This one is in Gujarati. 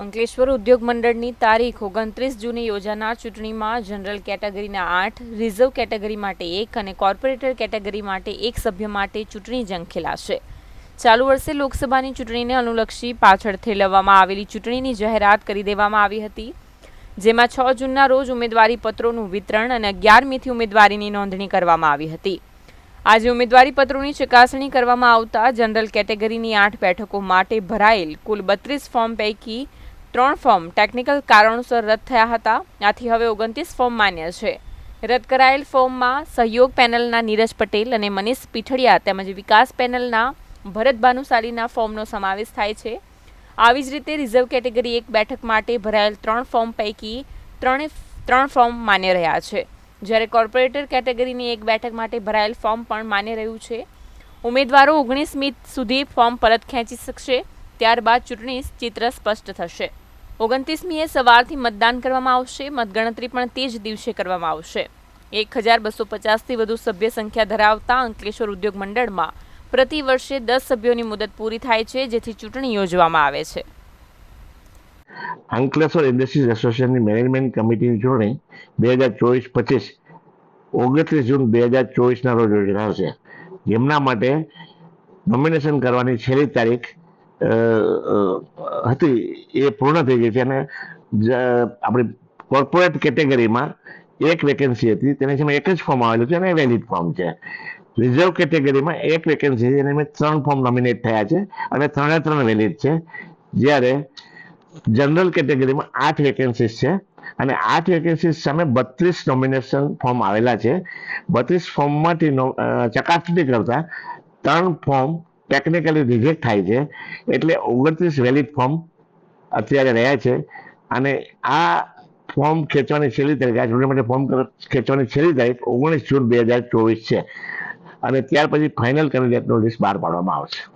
અંકલેશ્વર ઉદ્યોગ મંડળની તારીખ ઓગણત્રીસ જૂને યોજાનાર ચૂંટણીમાં જનરલ કેટેગરીના આઠ, રિઝર્વ કેટેગરી માટે એક અને કોર્પોરેટર કેટેગરી માટે એક સભ્ય માટે ચૂંટણી જંગ ખેલાશે. ચાલુ વર્ષે લોકસભાની ચૂંટણીને અનુલક્ષી પાછળ ઠેલવવામાં આવેલી ચૂંટણીની જાહેરાત કરી દેવામાં આવી હતી. જેમાં છ જૂનના રોજ ઉમેદવારી પત્રોનું વિતરણ અને અગિયારમીથી ઉમેદવારીની નોંધણી કરવામાં આવી હતી. આજે ઉમેદવારી પત્રોની ચકાસણી કરવામાં આવતા જનરલ કેટેગરીની આઠ બેઠકો માટે ભરાયેલ કુલ બત્રીસ ફોર્મ પૈકી ત્રણ ફોર્મ ટેકનિકલ કારણોસર રદ થયા હતા. આથી હવે ઓગણત્રીસ ફોર્મ માન્ય છે. રદ કરાયેલ ફોર્મમાં સહયોગ પેનલના નીરજ પટેલ અને મનીષ પીઠડિયા તેમજ વિકાસ પેનલના ભરત ભાનુશાલીના ફોર્મનો સમાવેશ થાય છે. આવી જ રીતે રિઝર્વ કેટેગરી એક બેઠક માટે ભરાયેલ ત્રણ ફોર્મ પૈકી ત્રણે ત્રણ ફોર્મ માન્ય રહ્યા છે. જ્યારે કોર્પોરેટર કેટેગરીની એક બેઠક માટે ભરાયેલ ફોર્મ પણ માન્ય રહ્યું છે. ઉમેદવારો ઓગણીસમી સુધી ફોર્મ પરત ખેંચી શકશે. ત્યારબાદ ચૂંટણી ચિત્ર સ્પષ્ટ થશે. ઓગણત્રીસમીએ સવારથી મતદાન કરવામાં આવશે. મતગણતરી પણ તે જ દિવસે કરવામાં આવશે. એક હજાર બસો પચાસથી વધુ સભ્ય સંખ્યા ધરાવતા અંકલેશ્વર ઉદ્યોગ મંડળમાં પ્રતિ વર્ષે દસ સભ્યોની મુદત પૂરી થાય છે, જેથી ચૂંટણી યોજવામાં આવે છે. અંકલેશ્વર ઇન્ડસ્ટ્રીઝ એસોસિએશનની મેનેજમેન્ટ કમિટીની ચૂંટણી બે હજાર ચોવીસ પચીસ ઓગણત્રીસ જૂન બે હજાર ચોવીસના રોજ યોજાશે. જેમના માટે નોમિનેશન કરવાની છેલ્લી તારીખ હતી. એ પૂર્ણ થઈ ગઈ છે અને આપણી કોર્પોરેટ કેટેગરીમાં એક વેકેન્સી હતી. તેની સામે એક જ ફોર્મ આવેલું છે અને વેલિડ ફોર્મ છે. રિઝર્વ કેટેગરીમાં એક વેકેન્સી છે એને ત્રણ ફોર્મ નોમિનેટ થયા છે અને ત્રણે ત્રણ વેલિડ છે. જ્યારે જનરલ કેટેગરીમાં આઠ વેકેન્સીસ છે અને આઠ વેકેન્સીસ સામે બત્રીસ નોમિનેશન ફોર્મ આવેલા છે. બત્રીસ ફોર્મમાંથી ચકાસણી કરતા ત્રણ ફોર્મ ટેકનિકલી રિજેક્ટ થાય છે. એટલે ઓગણત્રીસ વેલિડ ફોર્મ અત્યારે રહ્યા છે. અને આ ફોર્મ ખેંચવાની છેલ્લી તારીખ, આ ચૂંટણી માટે ફોર્મ ખેંચવાની છેલ્લી તારીખ ઓગણીસ જૂન બે હજાર ચોવીસ છે. અને ત્યાર પછી ફાઇનલ કેન્ડિડેટનો લિસ્ટ બહાર પાડવામાં આવશે.